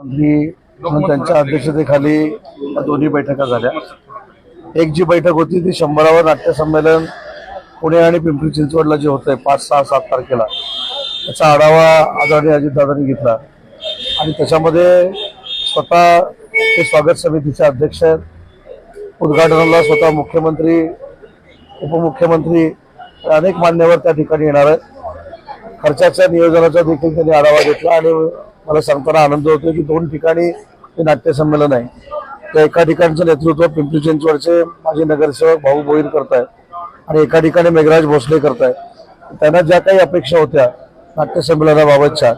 मंत्री म्हणून त्यांच्या अध्यक्षतेखाली दोन्ही बैठका झाल्या. एक जी बैठक होती ती शंभरावं नाट्यसंमेलन पुणे आणि पिंपरी चिंचवडला जे होतंय पाच सहा सात तारखेला त्याचा आढावा आदरणीय अजितदादांनी घेतला. आणि त्याच्यामध्ये स्वतः ते स्वागत समितीचे अध्यक्ष आहेत. उद्घाटनाला स्वतः मुख्यमंत्री उपमुख्यमंत्री अनेक मान्यवर त्या ठिकाणी येणार आहेत. खर्चाच्या नियोजनाचा देखील त्यांनी आढावा घेतला आणि मला सांगताना आनंद होतो की दोन ठिकाणी हे नाट्यसंमेलन आहे. त्या एका ठिकाणचं नेतृत्व पिंपरी चिंचवडचे माजी नगरसेवक भाऊ बोईर करतायत आणि एका ठिकाणी मेघराज भोसले करतायत. त्यांना ज्या काही अपेक्षा होत्या नाट्यसंमेलनाबाबतच्या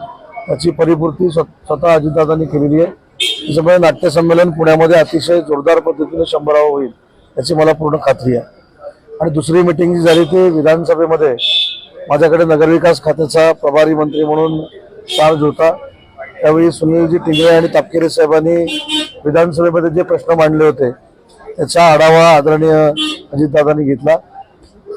त्याची परिपूर्ती स्व- स्वतः अजितदादांनी केलेली आहे. त्याच्यामुळे नाट्यसंमेलन पुण्यामध्ये अतिशय जोरदार पद्धतीने शंभरावं होईल याची मला पूर्ण खात्री आहे. आणि दुसरी मिटिंग जी झाली ती विधानसभेमध्ये माझ्याकडे नगरविकास खात्याचा प्रभारी मंत्री म्हणून चार्ज होता. त्यावेळी सुनीलजी टिंगरे आणि तापकिरे साहेबांनी विधानसभेमध्ये जे प्रश्न मांडले होते त्याचा आढावा आदरणीय अजितदादांनी घेतला.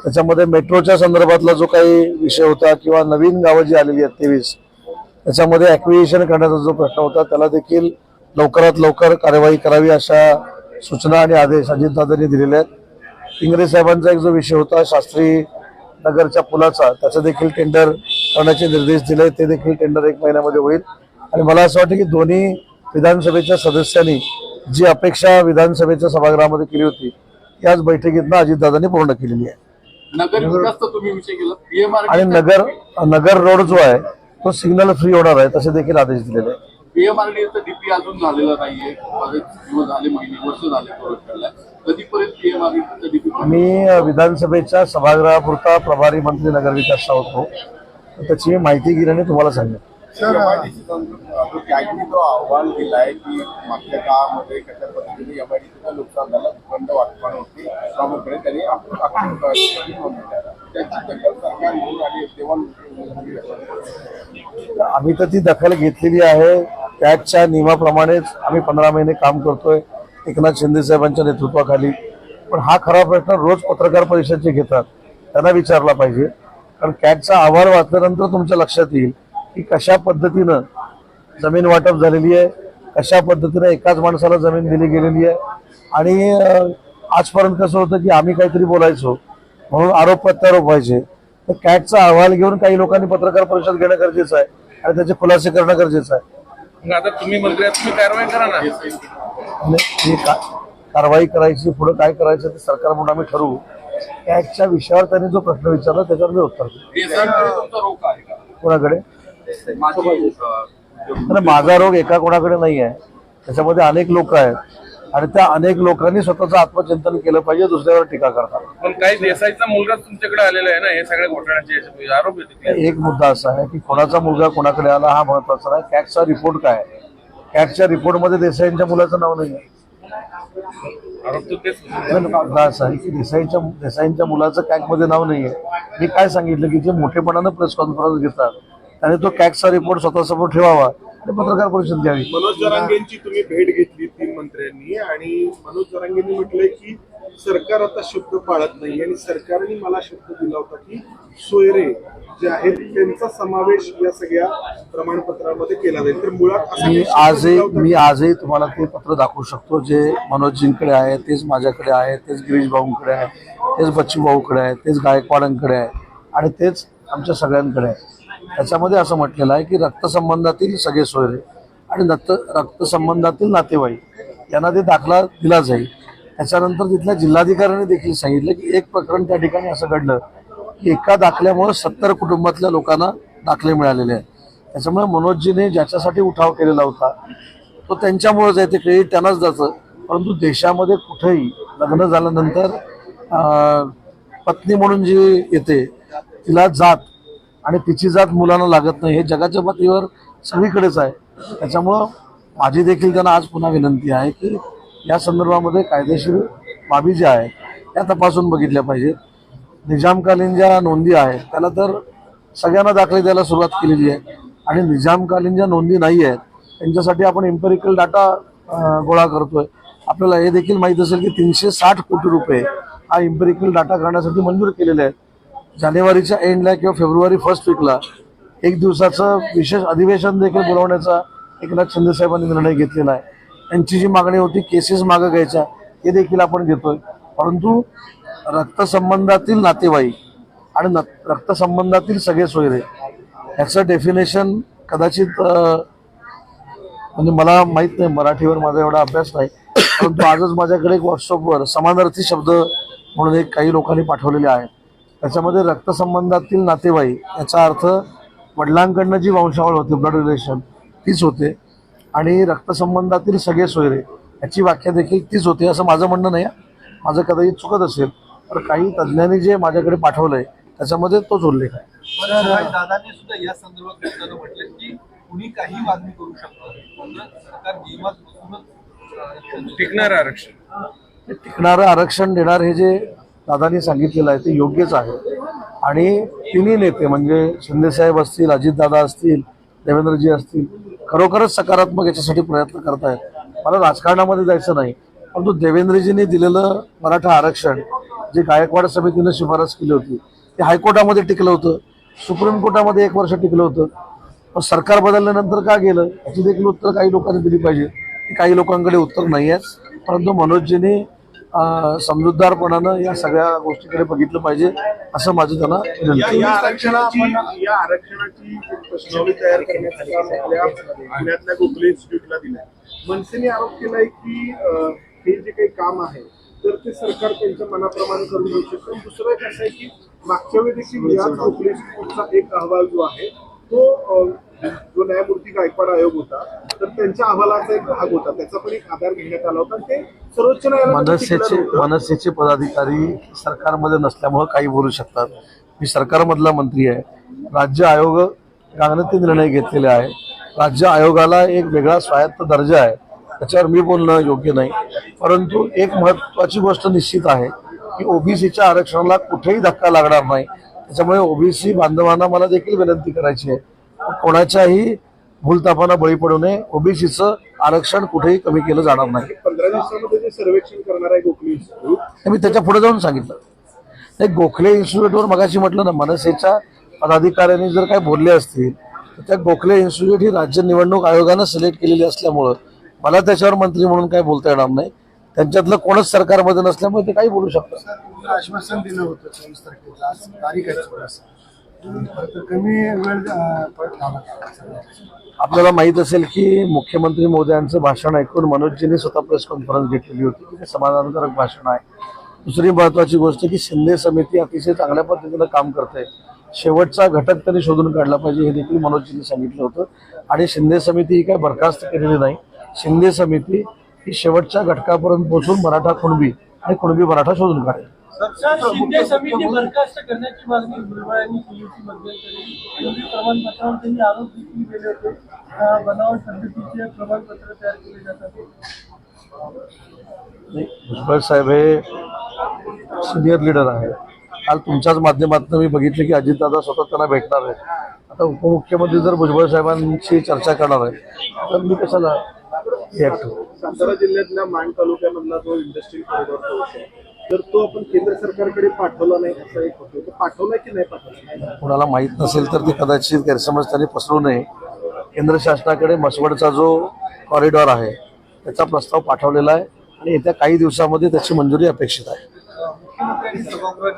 त्याच्यामध्ये मेट्रोच्या संदर्भातला जो काही विषय होता किंवा नवीन गावं जी आलेली आहेत तेवीस त्याच्यामध्ये ॲक्विजिशन करण्याचा जो प्रश्न होता त्याला देखील लवकरात लवकर कार्यवाही करावी अशा सूचना आणि आदेश अजितदादांनी दिलेले आहेत. टिंगरे साहेबांचा एक जो विषय होता शास्त्री नगरच्या पुलाचा त्याचं देखील टेंडर करण्याचे निर्देश दिले ते देखील टेंडर एक महिन्यामध्ये होईल. आणि मला असं वाटतं की दोन्ही विधानसभेच्या सदस्यांनी जी अपेक्षा विधानसभेच्या सभागृहामध्ये केली होती त्याच बैठकीतनं अजितदादांनी पूर्ण केलेली आहे. आणि नगर नगर रोड जो आहे तो सिग्नल फ्री होणार आहे तसे देखील आदेश दिलेले आहेत. पीएमआरडीचा डीपी अजून झालेला नाहीये. बरेच दिवस झाले महिने वर्ष झाले कोर्टाला कधीपर्यंत पीएमआरडीचा डीपी मी विधानसभेच्या सभागृहापुरता प्रभारी मंत्री नगरविकास होतो. त्याची माहिती घेण्याने तुम्हाला सांगेन. कॅगनी जो अहवाल दिलाय की मागच्या काळामध्ये कशा पद्धतीने एमआयडीसीचा नुकसान झालं भूखंड वाटपण होती. प्रामुख्याने त्यांनी आम्ही तर ती दखल घेतलेली आहे. त्याच्या नियमाप्रमाणेच आम्ही पंधरा महिने काम करतोय एकनाथ शिंदे साहेबांच्या नेतृत्वाखाली. पण हा खरा प्रश्न रोज पत्रकार परिषदचे घेतात. त्यांना विचारला पाहिजे. कारण कॅटचा अहवाल वाचल्यानंतर तुमच्या लक्षात येईल की कशा पद्धतीनं जमीन वाटप झालेली आहे कशा पद्धतीनं एकाच माणसाला जमीन दिली गेलेली आहे. आणि आजपर्यंत कसं होतं की आम्ही काहीतरी बोलायचो म्हणून आरोप प्रत्यारोप व्हायचे. तर कॅटचा अहवाल घेऊन काही लोकांनी पत्रकार परिषद घेणं गरजेचं आहे आणि त्याचे खुलासे करणं गरजेचं आहे. मग आता तुम्ही मंत्री आहात, तुम्ही कारवाई करा ना. आणि ही का- कारवाई करायची पुढे काय करायचं ते सरकार म्हणून आम्ही ठरवू. कॅटच्या विषयावर त्यांनी जो प्रश्न विचारला त्याच्यावर मी उत्तर कोणाकडे? माझा रोग एका कोणाकडे नाही आहे त्याच्यामध्ये अनेक लोक आहेत. आणि त्या अनेक लोकांनी स्वतःचं आत्मचिंतन केलं पाहिजे दुसऱ्यावर टीका करतात. पण काही देसाईचा मुलगाच तुमच्याकडे आलेला आहे ना हे सगळ्या घोटाळ्याचे आरोप आहे एक मुद्दा असा आहे की कोणाचा मुलगा कोणाकडे आला हा महत्त्वाचा नाही. कॅटचा रिपोर्ट काय आहे? कॅटच्या रिपोर्टमध्ये देसाईंच्या मुलाचं नाव नाही आहे मुद्दा असा आहे की देसाईच्या देसाईंच्या मुलाचं कॅकमध्ये नाव नाही आहे मी काय सांगितलं की जे मोठेपणानं प्रेस कॉन्फरन्स घेतात त्याने तो कॅकचा रिपोर्ट स्वतःसमोर ठेवावा. आणि पत्रकार परिषद घ्यावी. मनोज जरांगेंची तुम्ही भेट घेतली तीन मंत्र्यांनी आणि मनोज जरांगेंनी म्हटलंय की सरकार आता शब्द पाळत नाही आणि सरकारने मला शब्द दिला होता की सोयरे जे आहेत त्यांचा समावेश या सगळ्या प्रमाणपत्रामध्ये केला जाईल. तर मुळात मी आजही मी आजही तुम्हाला ते पत्र दाखवू शकतो. जे मनोजजींकडे आहे तेच माझ्याकडे आहे तेच गिरीश भाऊंकडे आहे तेच बच्चू भाऊकडे आहे तेच गायकवाडांकडे आहे आणि तेच आमच्या सगळ्यांकडे आहे. त्याच्यामध्ये असं म्हटलेलं आहे की रक्तसंबंधातील सगळे सोयरे आणि रक्त रक्तसंबंधातील नातेवाईक यांना ते दाखला दिला जाईल. त्याच्यानंतर तिथल्या जिल्हाधिकाऱ्यांनी देखील सांगितलं की एक प्रकरण त्या ठिकाणी असं घडलं की एका दाखल्यामुळे सत्तर कुटुंबातल्या लोकांना दाखले मिळालेले आहेत. त्याच्यामुळे मनोजजीने ज्याच्यासाठी उठाव केलेला होता तो त्यांच्यामुळेच आहे ते क्रेडिट त्यांनाच जातं परंतु देशामध्ये कुठेही लग्न झाल्यानंतर पत्नी म्हणून जी येते तिला जात आणि तिची जात मुलांना लागत नाही. हे जगाच्या पातळीवर सगळीकडेच आहे. त्याच्यामुळं माझी देखील त्यांना आज पुन्हा विनंती आहे की या संदर्भामध्ये कायदेशीर बाबी ज्या आहेत त्या तपासून बघितल्या पाहिजेत. निजामकालीन ज्या नोंदी आहेत त्याला तर सगळ्यांना दाखले द्यायला सुरुवात केलेली आहे. आणि निजामकालीन ज्या नोंदी नाही आहेत त्यांच्यासाठी आपण इम्पेरिकल डाटा गोळा करतोय. आपल्याला हे देखील माहीत असेल की तीनशे साठ कोटी रुपये हा इम्पेरिकल डाटा करण्यासाठी मंजूर केलेले आहेत. जानेवारीच्या एंडला किंवा फेब्रुवारी फर्स्ट वीकला एक दिवसाचं विशेष अधिवेशन देखील बोलवण्याचा एकनाथ शिंदे साहेबांनी निर्णय घेतलेला आहे. त्यांची जी मागणी होती केसेस मागं घ्यायच्या हे देखील आपण घेतोय. परंतु रक्तसंबंधातील नातेवाईक आणि न- रक्तसंबंधातील सगळे सोयरे ह्याचं डेफिनेशन कदाचित म्हणजे मला माहीत नाही मराठीवर माझा एवढा अभ्यास नाही. परंतु आजच माझ्याकडे एक व्हॉट्सअपवर समानार्थी शब्द म्हणून एक काही लोकांनी पाठवलेले आहेत. त्याच्यामध्ये रक्तसंबंधातील नातेवाईक याचा अर्थ वडिलांकडनं जी वंशावळ होती ब्लड रिलेशन तीच होते. आणि रक्तसंबंधातील सगळे सोयरे याची व्याख्या देखील तीच होती असं माझं म्हणणं नाही. आहे. माझं कदाचित चुकत असेल तर काही तज्ज्ञांनी जे माझ्याकडे पाठवलंय त्याच्यामध्ये तोच उल्लेख आहे. पण दादांनी सुद्धा या संदर्भात बोलताना म्हटलं की कुणी काही मागणी करू शकतं मात्र सरकार नियमात बसूनच अं, टिकणार आरक्षण. टिकणारं आरक्षण देणार हे जे दादांनी सांगितलेलं आहे ते योग्यच आहे. आणि तिन्ही नेते म्हणजे शिंदेसाहेब असतील अजितदादा असतील देवेंद्रजी असतील खरोखरच सकारात्मक याच्यासाठी प्रयत्न करतायत मला राजकारणामध्ये जायचं नाही परंतु देवेंद्रजींनी दिलेलं मराठा आरक्षण जे गायकवाड समितीनं शिफारस केली होती ते हायकोर्टामध्ये टिकलं होतं सुप्रीम कोर्टामध्ये एक वर्ष टिकलं होतं. पण सरकार बदलल्यानंतर का गेलं? याची देखील उत्तर काही लोकांनी दिली पाहिजे. काही लोकांकडे उत्तर नाही आहेच परंतु मनोजजींनी समजूतदारपणानं या सगळ्या गोष्टीकडे बघितलं पाहिजे असं माझं त्यांना विनंती. या आरक्षणाची या आरक्षणाची प्रश्नावली तयार करण्याचं काम आपल्या पुण्यातल्या गोखले इन्स्टिट्यूटला दिलंय. मनसेने आरोप केलाय की हे जे काही काम आहे तर ते सरकार त्यांच्या मनाप्रमाणे करून घेऊ शकतं. आणि दुसरं एक असं आहे की मागच्या वेळी देखील या गोखले इन्स्टिट्यूटचा एक अहवाल जो आहे तो जो न्यायमूर्ती गायकवाड आयोग होता त्यांच्या अहवालाचा एक भाग होता. त्याचा पण एक आधार घेण्यात आला होता. ते सर्वोच्च मनसेचे. मनसेचे पदाधिकारी सरकारमध्ये नसल्यामुळे काही बोलू शकतात. मी सरकारमधला मंत्री आहे. राज्य आयोगाने ते निर्णय घेतलेले आहे. राज्य आयोगाला एक वेगळा स्वायत्त दर्जा आहे. त्याच्यावर मी बोलणं योग्य नाही. परंतु एक महत्वाची गोष्ट निश्चित आहे की ओबीसीच्या आरक्षणाला कुठेही धक्का लागणार नाही. त्याच्यामुळे ओबीसी बांधवांना मला देखील विनंती करायची आहे. कोणाच्याही भूलतापांना बळी पडू नये. ओबीसीचं आरक्षण कुठेही कमी केलं जाणार नाही. पंधरा दिवसामध्ये जे सर्वेक्षण करणार आहे गोखले इन्स्टिट्यूट हे मी त्याच्या पुढे जाऊन सांगितलं. नाही गोखले इन्स्टिट्यूटवर मगाशी म्हटलं ना मनसेच्या पदाधिकाऱ्यांनी जर काय बोलले असतील तर त्या गोखले इन्स्टिट्यूट ही राज्य निवडणूक आयोगानं सिलेक्ट केलेली असल्यामुळं मला त्याच्यावर मंत्री म्हणून काय बोलता येणार नाही. त्यांच्यातलं कोणच सरकारमध्ये नसल्यामुळे ते काही बोलू शकतात. आश्वासन दिलं होतं चोवीस तारखेला. कमी वेळ आपल्याला माहीत असेल की मुख्यमंत्री मोदयांचं भाषण ऐकून मनोजजींनी स्वतः प्रेस कॉन्फरन्स घेतलेली होती की ते समाधानकारक भाषण आहे. दुसरी महत्वाची गोष्ट की शिंदे समिती अतिशय चांगल्या पद्धतीनं काम करते. शेवटचा घटक त्यांनी शोधून काढला पाहिजे हे देखील मनोजजींनी सांगितलं होतं. आणि शिंदे समिती ही काय बरखास्त केलेली नाही. शिंदे समिती ही शेवटच्या घटकापर्यंत पोहोचून मराठा कुणबी आणि कुणबी मराठा शोधून काढेल. शिंदे समिती बरखास्त करण्याची मागणी भुजबळ यांनी केली होती मध्यंतरी प्रमाणपत्रावर त्यांनी आरोप देखील केले होते. बनावट पद्धतीचे प्रमाणपत्र तयार केले जातात नाही, भुजबळ साहेब हे सिनियर लीडर आहे काल तुमच्याच माध्यमातून मी बघितले की अजितदादा स्वतः त्यांना भेटणार आहे आता उपमुख्यमंत्री जर भुजबळ साहेबांशी चर्चा करणार आहे तर मी कशाला सातारा जिल्ह्यातल्या माण तालुक्यामधला जो इंडस्ट्रियल कॉरिडॉर तर तो आपण केंद्र सरकारकडे पाठवला नाही असं एक होतं. तो पाठवला की नाही पाठवला? कोणाला माहीत नसेल तर ते कदाचित गैरसमज त्यांनी पसरू नये. केंद्र शासनाकडे मसवडचा जो कॉरिडॉर आहे त्याचा प्रस्ताव पाठवलेला आहे आणि येत्या काही दिवसामध्ये त्याची मंजुरी अपेक्षित आहे.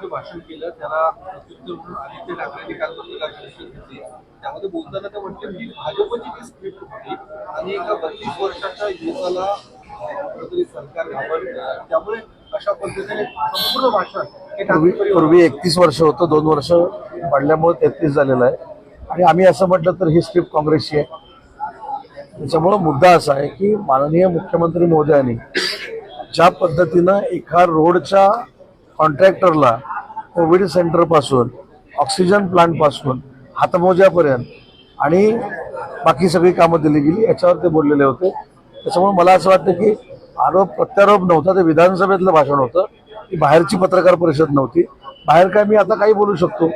भाषण केलं त्याला प्रत्युत्तर म्हणून आदित्य ठाकरेंनी काल पत्रकार परिषद घेतली. त्यामध्ये बोलताना ते म्हटले की भाजपची जी स्क्रिप्ट होती आणि एका बत्तीस वर्षाच्या युवकाला अं, कुठेतरी सरकार त्यामुळे अशा पद्धतीने संपूर्ण भाषण पूर्वी एकतीस वर्ष होतं दोन वर्ष वाढल्यामुळे तेहतीस झालेलं आहे. आणि आम्ही असं म्हटलं तर ही स्क्रिप्ट काँग्रेसची आहे. त्याच्यामुळं मुद्दा असा आहे की माननीय मुख्यमंत्री महोदयांनी ज्या पद्धतीनं एका रोडच्या कॉन्ट्रॅक्टरला कोविड सेंटरपासून ऑक्सिजन प्लांटपासून हातमोज्यापर्यंत आणि बाकी सगळी कामं दिली गेली याच्यावर ते बोललेले होते. त्याच्यामुळे मला असं वाटतं की आरोप प्रत्यारोप नव्हता ते विधानसभेतलं भाषण होतं. ती बाहेरची पत्रकार परिषद नव्हती. बाहेर काय मी आता काही बोलू शकतो.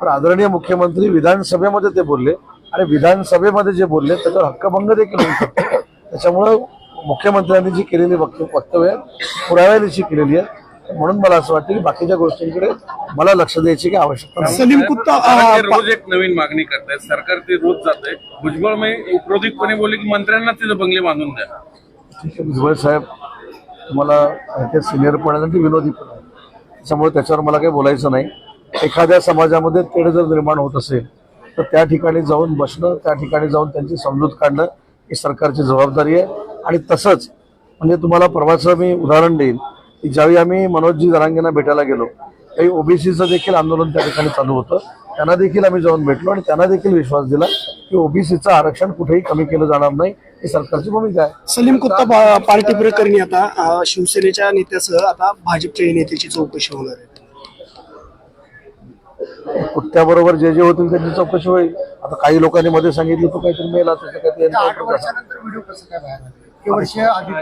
पण आदरणीय मुख्यमंत्री विधानसभेमध्ये ते बोलले आणि विधानसभेमध्ये जे बोलले त्याच्यावर हक्कभंग देखील होऊ शकतो. त्याच्यामुळं मुख्यमंत्र्यांनी जी केलेली वक्त वक्तव्य पुराव्यानिशी केलेली आहे. म्हणून मला असं वाटतं की बाकीच्या गोष्टींकडे मला लक्ष द्यायची काही आवश्यकता नाही. सलीम कुत्ता रोज एक नवीन मागणी करतायत. सरकार ते रोज जात आहे भुजबळ मी उपरोधिकपणे बोलले की मंत्र्यांना तिथं बंगले बांधून द्या. भुजबळ साहेब तुम्हाला ते सिनियर पण आहेत आणि ते विनोदी पण आहे त्याच्यामुळे त्याच्यावर मला काही बोलायचं नाही. एखाद्या समाजामध्ये तेढ जर निर्माण होत असेल तर त्या ठिकाणी जाऊन बसणं त्या ठिकाणी जाऊन त्यांची समजूत काढणं ही सरकारची जबाबदारी आहे. आणि तसंच म्हणजे तुम्हाला परवाचं मी उदाहरण देईन की ज्यावेळी आम्ही मनोजजी जरांगेंना भेटायला गेलो काही ओबीसीचं देखील आंदोलन त्या ठिकाणी चालू होतं. त्यांना देखील आम्ही जाऊन भेटलो आणि त्यांना देखील विश्वास दिला की ओबीसीचं आरक्षण कुठेही कमी केलं जाणार नाही. ही सरकारची भूमिका आहे. सलीम कुत्ता पार्टी प्रकरणी आता शिवसेनेच्या नेत्यासह आता भाजपच्या नेत्याची चौकशी होणार आहे. कुत्त्याबरोबर जे जे होतील त्यांची चौकशी होईल. आता काही लोकांनी मध्ये सांगितलं तो काहीतरी मेला त्याचं काहीतरी आठ एन्काउंटर झालं. वर्षानंतर व्हिडिओ कसं काय बाहेर आले? इतके वर्ष आधी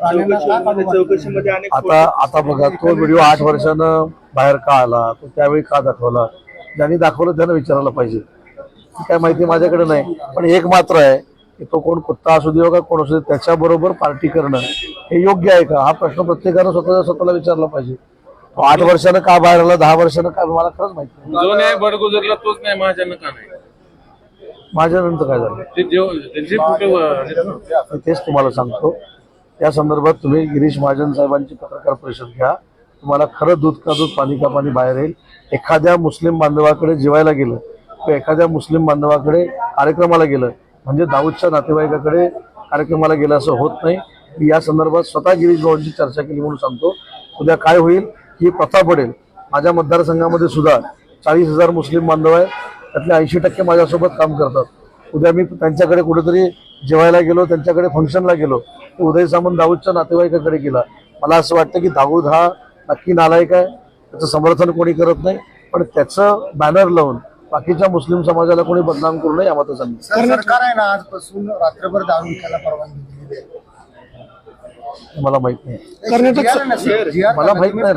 राणेंना का काढून चौकशीमध्ये अनेक आता आता बघा तो व्हिडिओ आठ वर्षानं बाहेर का आला? तो त्यावेळी का दाखवला? ज्यांनी दाखवलं त्यानं विचारायला पाहिजे. काय माहिती माझ्याकडे नाही. पण एक मात्र आहे की तो कोण कुत्ता असू दे का कोण असू दे त्याच्याबरोबर पार्टी करणं हे योग्य आहे का? हा प्रश्न प्रत्येकानं स्वतः स्वतःला विचारला पाहिजे. तो आठ वर्षानं का बाहेर आला दहा वर्षानं का? मला खरंच माहिती नाही. जो न्याय बडगुजरला तोच न्याय महाजन का नाही? माझ्यानंतर काय झालं? ते जेव त्यांचे कुठे मी तेच तुम्हाला सांगतो. या संदर्भात तुम्ही गिरीश महाजन साहेबांची पत्रकार परिषद घ्या. तुम्हाला खरं दूध का दूध पाणी का पाणी बाहेर येईल. एखाद्या मुस्लिम बांधवाकडे जेवायला गेलं किंवा एखाद्या मुस्लिम बांधवाकडे कार्यक्रमाला गेलं म्हणजे दाऊदच्या नातेवाईकाकडे कार्यक्रमाला गेलं असं होत नाही. मी या संदर्भात स्वतः गिरीश भाऊंची चर्चा केली म्हणून सांगतो. उद्या काय होईल ही प्रथा पडेल. माझ्या मतदारसंघामध्ये सुद्धा चाळीस हजार मुस्लिम बांधव आहे त्यातले ऐंशी टक्के माझ्यासोबत काम करतात. उद्या मी त्यांच्याकडे कुठेतरी जेवायला गेलो त्यांच्याकडे फंक्शनला गेलो तर उदय सामंत दाऊदच्या नातेवाईकाकडे गेला. मला असं वाटतं की दाऊद हा नक्की नालायक आहे. त्याचं समर्थन कोणी करत नाही. पण त्याचं बॅनर लावून बाकीच्या मुस्लिम समाजाला कोणी बदनाम करू नये सर, सरकार आहे ना आजपासून रात्रभर दारू विकायला परवानगी आहे. मला माहीत नाही. कर्नाटक मला माहीत नाही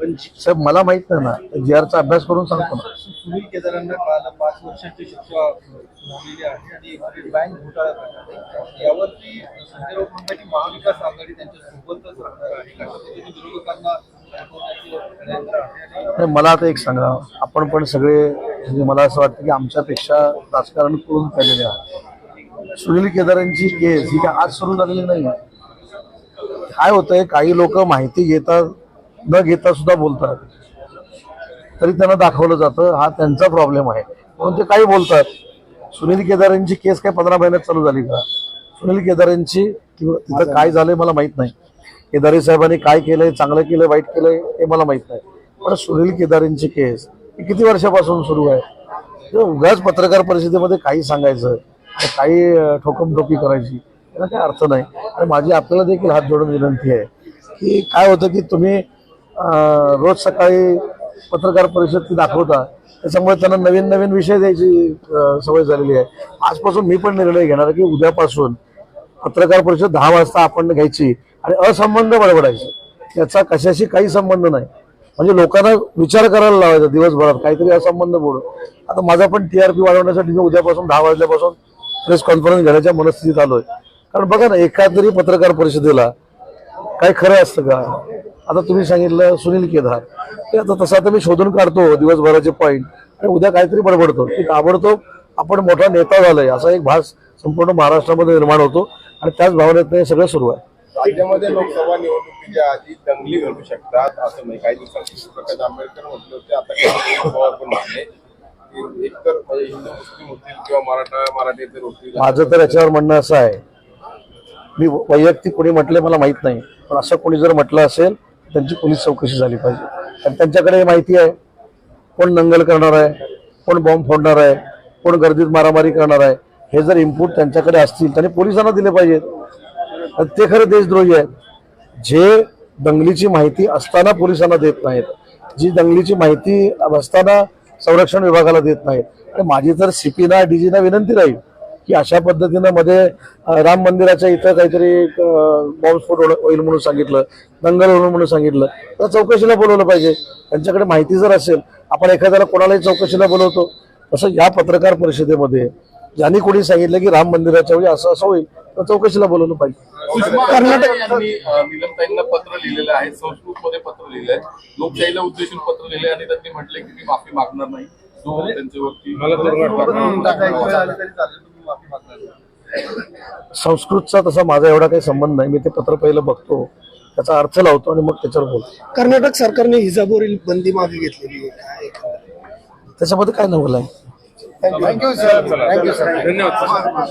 ना साहेब मला माहीत नाही ना. जी आरचा अभ्यास करून सांगतो ना. सुनील केदारांना काल पाच वर्षाची शिक्षा झालेली आहे आणि एक बँक घोटाळा प्रकरणी यावरती संजय राऊत म्हणतात महाविकास आघाडी त्यांच्या सोबतच राहणार आहे. अशा पद्धतीने विरोधकांना आहे नाही, मला आता एक सांगा. आपण पण सगळे म्हणजे मला असं वाटतं की आमच्यापेक्षा राजकारण करून केलेले आहात. सुनील केदारांची केस ही काय आज सुरू झालेली नाही काय होतंय? काही लोक माहिती घेतात. न घेता सुद्धा बोलतात. तरी त्यांना दाखवलं जातं हा त्यांचा प्रॉब्लेम आहे. म्हणून ते काही बोलतात. सुनील केदारांची केस काय पंधरा महिन्यात चालू झाली का? सुनील केदारांची किंवा तिथं काय झालंय मला माहीत नाही. केदारी साहेबांनी काय केलंय चांगलं केलंय वाईट केलंय हे मला माहीत नाही. पण सुनील केदारींची केस ही किती वर्षापासून सुरू आहे? तर उगाच पत्रकार परिषदेमध्ये काही सांगायचं काही ठोकम ठोकमठोकी करायची याला काही अर्थ नाही. आणि माझी आपल्याला देखील हात जोडून विनंती आहे की काय होतं की तुम्ही रोज सकाळी पत्रकार परिषद ती दाखवता. त्याच्यामुळे त्यांना नवीन नवीन विषय द्यायची सवय झालेली आहे. आजपासून मी पण निर्णय घेणार आहे की उद्यापासून पत्रकार परिषद दहा वाजता आपण घ्यायची आणि असंबंध बडबडायचे. याचा कशाशी काही संबंध नाही. म्हणजे लोकांना विचार करायला लावायचा दिवसभरात काहीतरी असंबंध बोलू आता माझा पण टीआरपी वाढवण्यासाठी मी उद्यापासून दहा वाजल्यापासून प्रेस कॉन्फरन्स घेण्याच्या मनस्थितीत आलोय. कारण बघा ना एखादरी पत्रकार परिषदेला काय खरं असतं का? आता तुम्ही सांगितलं सुनील केदार. ते आता तसं आता मी शोधून काढतो दिवसभराचे पॉईंट आणि उद्या काहीतरी बडबडतो. की ताबडतोब आपण मोठा नेता झालोय असा एक भास संपूर्ण महाराष्ट्रामध्ये निर्माण होतो. आणि त्याच भावनेत हे सगळं सुरू आहे. राज्यामध्ये लोकसभा निवडणुकीच्या आधी दंगली घडू शकतात असं नाही काही दिवसांपूर्वी प्रकाश आंबेडकर म्हटले होते. आता पवार पण म्हटले एकतर म्हणजे हिंदू मुस्लिम होतील किंवा मराठा मराठीतील होतील. माझं तर याच्यावर म्हणणं असं आहे. मी वैयक्तिक कोणी म्हटले मला माहीत नाही. पण असं कोणी जर म्हटलं असेल त्यांची पोलीस चौकशी झाली पाहिजे. आणि त्यांच्याकडे हे माहिती आहे कोण नंगल करणार आहे कोण बॉम्ब फोडणार आहे कोण गर्दीत मारामारी करणार आहे हे जर इनपुट त्यांच्याकडे असतील त्यांनी पोलिसांना दिले पाहिजेत. आणि ते खरे देशद्रोही आहेत. जे दंगलीची माहिती असताना पोलिसांना देत नाहीत जी दंगलीची माहिती असताना संरक्षण विभागाला देत नाहीत तर माझी तर सीपीना डीजीना विनंती राहील. की अशा पद्धतीनं मध्ये राम मंदिराच्या इथं काहीतरी बॉम्बस्फोट होईल म्हणून सांगितलं दंगल होणं म्हणून सांगितलं. तर चौकशीला बोलवलं पाहिजे. त्यांच्याकडे माहिती जर असेल आपण एखाद्याला कोणालाही चौकशीला बोलवतो. तसं या पत्रकार परिषदेमध्ये ज्यांनी कोणी सांगितलं की राम मंदिराच्या वेळी असं असं होईल तर चौकशीला बोलवलं पाहिजे. कर्नाटक निलमताईंना पत्र लिहिलेलं आहे संस्कृत मध्ये पत्र लिहिलं आहे. लोकशाहीला उद्देशून पत्र लिहिले आणि त्यांनी म्हटले की मी माफी मागणार नाही. जो त्यांच्यावरती संस्कृतचा तसा माझा एवढा काही संबंध नाही. मी ते पत्र पहिलं बघतो त्याचा अर्थ लावतो आणि मग त्याच्यावर बोलतो. कर्नाटक सरकारने हिजाबवरील बंदी मागे घेतलेली आहे त्याच्यामध्ये काय नवलं आहे? थँक्यू सर थँक्यू सर धन्यवाद.